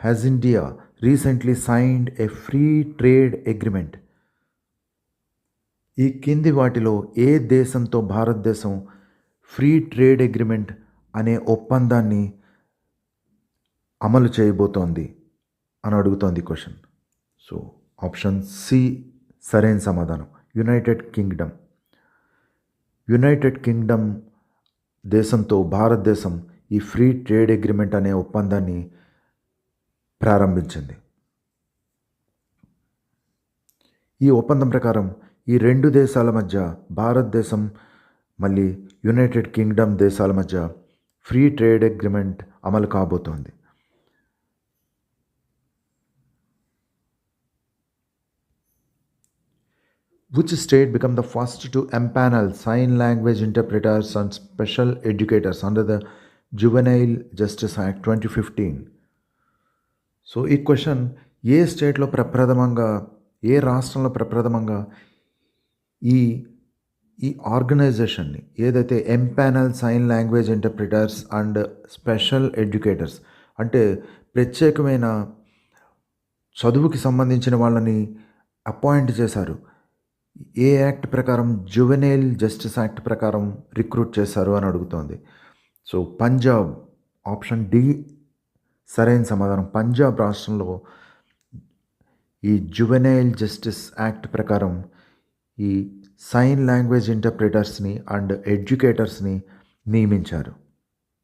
Has India recently signed a free trade agreement ఈ కింది వాటిలో ఏ దేశంతో భారతదేశం ఫ్రీ ట్రేడ్ అగ్రిమెంట్ అనే ఒప్పందాన్ని అమలు చేయబోతోంది అని అడుగుతోంది క్వశ్చన్ సో ఆప్షన్ సి సరైన సమాధానం. యునైటెడ్ కింగ్డమ్ యునైటెడ్ కింగ్డమ్ దేశంతో భారతదేశం ఈ ఫ్రీ ట్రేడ్ అగ్రిమెంట్ అనే ఒప్పందాన్ని ప్రారంభించింది ఈ ఒప్పందం ప్రకారం ఈ రెండు దేశాల మధ్య భారతదేశం మళ్ళీ యునైటెడ్ కింగ్డమ్ దేశాల మధ్య ఫ్రీ ట్రేడ్ అగ్రిమెంట్ అమలు కాబోతోంది. Which state become the first to empanel sign language interpreters and special educators under the juvenile justice act twenty fifteen so ఈ క్వశ్చన్ ఏ స్టేట్లో ప్రప్రథమంగా ఏ రాష్ట్రంలో ప్రప్రథమంగా ఈ ఈ ఆర్గనైజేషన్ని ఏదైతే empanel sign language interpreters and special educators అంటే ప్రత్యేకమైన చదువుకి సంబంధించిన వాళ్ళని అపాయింట్ చేశారు. ఏ యాక్ట్ ప్రకారం జువెనైల్ జస్టిస్ యాక్ట్ ప్రకారం రిక్రూట్ చేశారు అని అడుగుతోంది. సో పంజాబ్ ఆప్షన్ డి సరైన సమాధానం. పంజాబ్ రాష్ట్రంలో ఈ జువెనైల్ జస్టిస్ యాక్ట్ ప్రకారం ఈ సైన్ లాంగ్వేజ్ ఇంటర్ప్రిటర్స్ని అండ్ ఎడ్యుకేటర్స్ని నియమించారు.